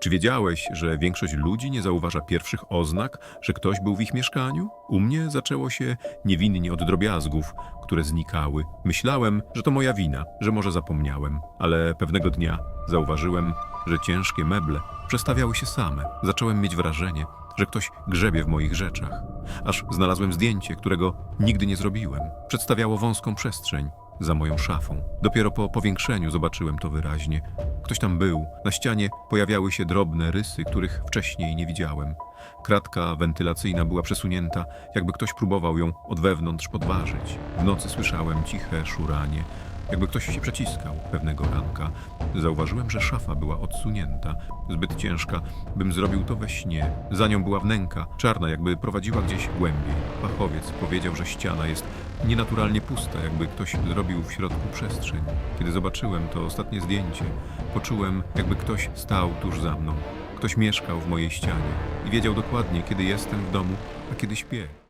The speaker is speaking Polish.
Czy wiedziałeś, że większość ludzi nie zauważa pierwszych oznak, że ktoś był w ich mieszkaniu? U mnie zaczęło się niewinnie od drobiazgów, które znikały. Myślałem, że to moja wina, że może zapomniałem, ale pewnego dnia zauważyłem, że ciężkie meble przestawiały się same. Zacząłem mieć wrażenie, że ktoś grzebie w moich rzeczach. Aż znalazłem zdjęcie, którego nigdy nie zrobiłem. Przedstawiało wąską przestrzeń za moją szafą. Dopiero po powiększeniu zobaczyłem to wyraźnie. Ktoś tam był. Na ścianie pojawiały się drobne rysy, których wcześniej nie widziałem. Kratka wentylacyjna była przesunięta, jakby ktoś próbował ją od wewnątrz podważyć. W nocy słyszałem ciche szuranie, jakby ktoś się przeciskał pewnego ranka. Zauważyłem, że szafa była odsunięta, zbyt ciężka, bym zrobił to we śnie. Za nią była wnęka, czarna, jakby prowadziła gdzieś głębiej. Fachowiec powiedział, że ściana jest nienaturalnie pusta, jakby ktoś zrobił w środku przestrzeń. Kiedy zobaczyłem to ostatnie zdjęcie, poczułem, jakby ktoś stał tuż za mną. Ktoś mieszkał w mojej ścianie i wiedział dokładnie, kiedy jestem w domu, a kiedy śpię.